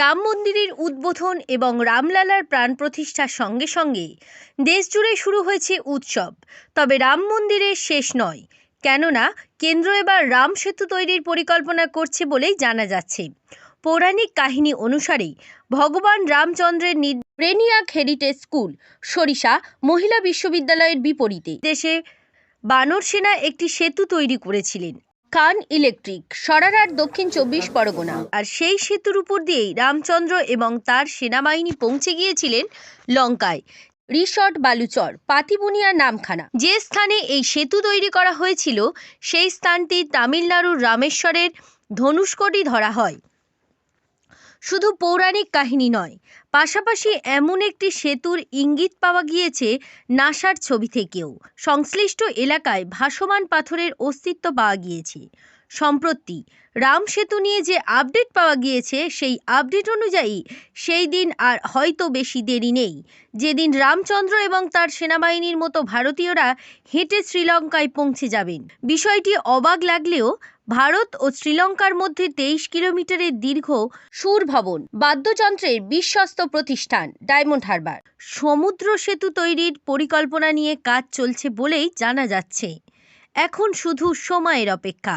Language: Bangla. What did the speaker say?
রাম মন্দিরের উদ্বোধন এবং রামলালার প্রাণ প্রতিষ্ঠার সঙ্গে সঙ্গে দেশজুড়ে শুরু হয়েছে উৎসব। তবে রাম মন্দিরের শেষ নয় কেননা কেন্দ্র এবার রাম সেতু তৈরির পরিকল্পনা করছে বলেই জানা যাচ্ছে। পৌরাণিক কাহিনী অনুসারে ভগবান রামচন্দ্রের ব্রেনিয়াক হেরিটেজ স্কুল সরিষা মহিলা বিশ্ববিদ্যালয়ের বিপরীতে। দেশে বানর সেনা একটি সেতু তৈরি করেছিলেন। খান ইলেকট্রিক সরারার দক্ষিণ চব্বিশ পরগনা। আর সেই সেতুর উপর দিয়েই রামচন্দ্র এবং তার সেনাবাহিনী পৌঁছে গিয়েছিলেন লঙ্কায়। রিসর্ট বালুচর পাতিবুনিয়া নামখানা। যে স্থানে এই সেতু তৈরি করা হয়েছিল, সেই স্থানটি তামিলনাড়ুর রামেশ্বরের ধনুষ্কটি ধরা হয়। শুধু পৌরাণিক কাহিনী নয়, পাশাপাশি এমন একটি সেতুর ইঙ্গিত পাওয়া গিয়েছে নাসার ছবি থেকেও। সংশ্লিষ্ট এলাকায় ভাসমান পাথরের অস্তিত্ব পাওয়া গিয়েছে। সম্প্রতি রাম সেতু নিয়ে যে আপডেট পাওয়া গিয়েছে, সেই আপডেট অনুযায়ী সেই দিন আর হয়তো বেশি দেরি নেই। যেদিন রামচন্দ্র এবং তার সেনাবাহিনীর মতো ভারতীয়রা হেঁটে শ্রীলঙ্কায় পৌঁছে যাবেন। বিষয়টি অবাক লাগলেও ভারত ও শ্রীলঙ্কার মধ্যে তেইশ কিলোমিটারের দীর্ঘ সুর ভবন বাদ্যযন্ত্রের বিশ্বস্ত প্রতিষ্ঠান, ডায়মন্ড হারবার। সমুদ্র সেতু তৈরির পরিকল্পনা নিয়ে কাজ চলছে বলেই জানা যাচ্ছে। এখন শুধু সময়ের অপেক্ষা।